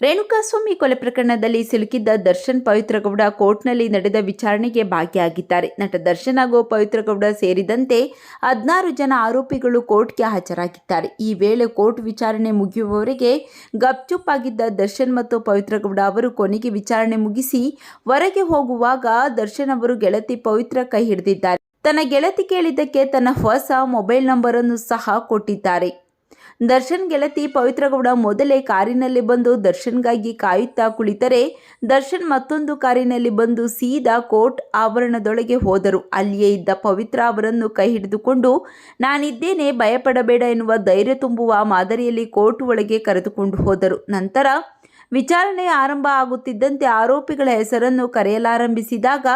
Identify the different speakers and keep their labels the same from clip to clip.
Speaker 1: ರೇಣುಕಾಸ್ವಾಮಿ ಕೊಲೆ ಪ್ರಕರಣದಲ್ಲಿ ಸಿಲುಕಿದ್ದ ದರ್ಶನ್ ಪವಿತ್ರಗೌಡ ಕೋರ್ಟ್ನಲ್ಲಿ ನಡೆದ ವಿಚಾರಣೆಗೆ ಭಾಗಿಯಾಗಿದ್ದಾರೆ. ನಟ ದರ್ಶನ್ ಹಾಗೂ ಪವಿತ್ರಗೌಡ ಸೇರಿದಂತೆ ಹದಿನಾರು ಜನ ಆರೋಪಿಗಳು ಕೋರ್ಟ್ಗೆ ಹಾಜರಾಗಿದ್ದಾರೆ. ಈ ವೇಳೆ ಕೋರ್ಟ್ ವಿಚಾರಣೆ ಮುಗಿಯುವವರೆಗೆ ಗಪ್ಚುಪ್ಪಾಗಿದ್ದ ದರ್ಶನ್ ಮತ್ತು ಪವಿತ್ರಗೌಡ ಅವರು ಕೊನೆಗೆ ವಿಚಾರಣೆ ಮುಗಿಸಿ ಹೊರಗೆ ಹೋಗುವಾಗ ದರ್ಶನ್ ಅವರು ಗೆಳತಿ ಪವಿತ್ರ ಕೈ ಹಿಡಿದಿದ್ದಾರೆ. ತನ್ನ ಗೆಳತಿ ಕೇಳಿದ್ದಕ್ಕೆ ತನ್ನ ಹೊಸ ಮೊಬೈಲ್ ನಂಬರನ್ನು ಸಹ ಕೊಟ್ಟಿದ್ದಾರೆ. ದರ್ಶನ್ ಗೆಳತಿ ಪವಿತ್ರಗೌಡ ಮೊದಲೇ ಕಾರಿನಲ್ಲಿ ಬಂದು ದರ್ಶನ್ಗಾಗಿ ಕಾಯುತ್ತಾ ಕುಳಿತರೆ, ದರ್ಶನ್ ಮತ್ತೊಂದು ಕಾರಿನಲ್ಲಿ ಬಂದು ಸೀದಾ ಕೋರ್ಟ್ ಆವರಣದೊಳಗೆ ಹೋದರು. ಅಲ್ಲಿಯೇ ಇದ್ದ ಪವಿತ್ರ ಅವರನ್ನು ಕೈ ಹಿಡಿದುಕೊಂಡು, ನಾನಿದ್ದೇನೆ, ಭಯಪಡಬೇಡ ಎನ್ನುವ ಧೈರ್ಯ ತುಂಬುವ ಮಾದರಿಯಲ್ಲಿ ಕೋರ್ಟ್ ಒಳಗೆ ಕರೆದುಕೊಂಡು ಹೋದರು. ನಂತರ ವಿಚಾರಣೆ ಆರಂಭ ಆಗುತ್ತಿದ್ದಂತೆ ಆರೋಪಿಗಳ ಹೆಸರನ್ನು ಕರೆಯಲಾರಂಭಿಸಿದಾಗ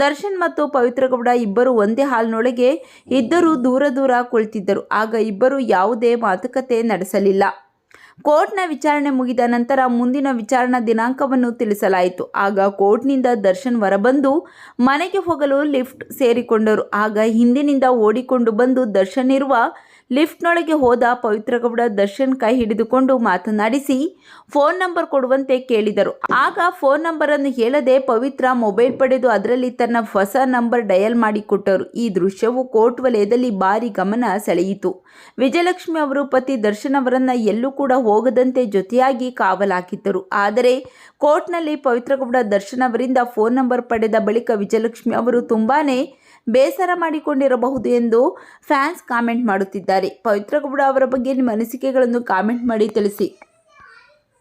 Speaker 1: ದರ್ಶನ್ ಮತ್ತು ಪವಿತ್ರಗೌಡ ಇಬ್ಬರು ಒಂದೇ ಹಾಲ್ನೊಳಗೆ ಇದ್ದರೂ ದೂರ ದೂರ ಕುಳಿತಿದ್ದರು. ಆಗ ಇಬ್ಬರು ಯಾವುದೇ ಮಾತುಕತೆ ನಡೆಸಲಿಲ್ಲ. ಕೋರ್ಟ್ನ ವಿಚಾರಣೆ ಮುಗಿದ ನಂತರ ಮುಂದಿನ ವಿಚಾರಣಾ ದಿನಾಂಕವನ್ನು ತಿಳಿಸಲಾಯಿತು. ಆಗ ಕೋರ್ಟ್ನಿಂದ ದರ್ಶನ್ ಹೊರಬಂದು ಮನೆಗೆ ಹೋಗಲು ಲಿಫ್ಟ್ ಸೇರಿಕೊಂಡರು. ಆಗ ಹಿಂದಿನಿಂದ ಓಡಿಕೊಂಡು ಬಂದು ದರ್ಶನ್ ಇರುವ ಲಿಫ್ಟ್ನೊಳಗೆ ಹೋದ ಪವಿತ್ರಗೌಡ ದರ್ಶನ್ ಕೈ ಹಿಡಿದುಕೊಂಡು ಮಾತನಾಡಿಸಿ, ಫೋನ್ ನಂಬರ್ ಕೊಡುವಂತೆ ಕೇಳಿದರು. ಆಗ ಫೋನ್ ನಂಬರನ್ನು ಹೇಳದೆ ಪವಿತ್ರ ಮೊಬೈಲ್ ಪಡೆದು ಅದರಲ್ಲಿ ತನ್ನ ಹೊಸ ನಂಬರ್ ಡಯಲ್ ಮಾಡಿಕೊಟ್ಟರು. ಈ ದೃಶ್ಯವು ಕೋರ್ಟ್ ವಲಯದಲ್ಲಿ ಭಾರಿ ಗಮನ ಸೆಳೆಯಿತು. ವಿಜಯಲಕ್ಷ್ಮಿ ಅವರು ಪತಿ ದರ್ಶನ್ ಅವರನ್ನ ಎಲ್ಲೂ ಕೂಡ ಹೋಗದಂತೆ ಜೊತೆಯಾಗಿ ಕಾವಲಾಕಿದ್ದರು ಆದರೆ ಕೋರ್ಟ್ನಲ್ಲಿ ಪವಿತ್ರಗೌಡ ದರ್ಶನ್ ಅವರಿಂದ ಫೋನ್ ನಂಬರ್ ಪಡೆದ ಬಳಿಕ ವಿಜಯಲಕ್ಷ್ಮಿ ಅವರು ತುಂಬಾನೇ ಬೇಸರ ಮಾಡಿಕೊಂಡಿರಬಹುದು ಎಂದು ಫ್ಯಾನ್ಸ್ ಕಾಮೆಂಟ್ ಮಾಡುತ್ತಿದ್ದಾರೆ. ಪವಿತ್ರ ಪವಿತ್ರಗೌಡ ಅವರ ಬಗ್ಗೆ ನಿಮ್ಮ ಅನಿಸಿಕೆಗಳನ್ನು ಕಾಮೆಂಟ್ ಮಾಡಿ ತಿಳಿಸಿ.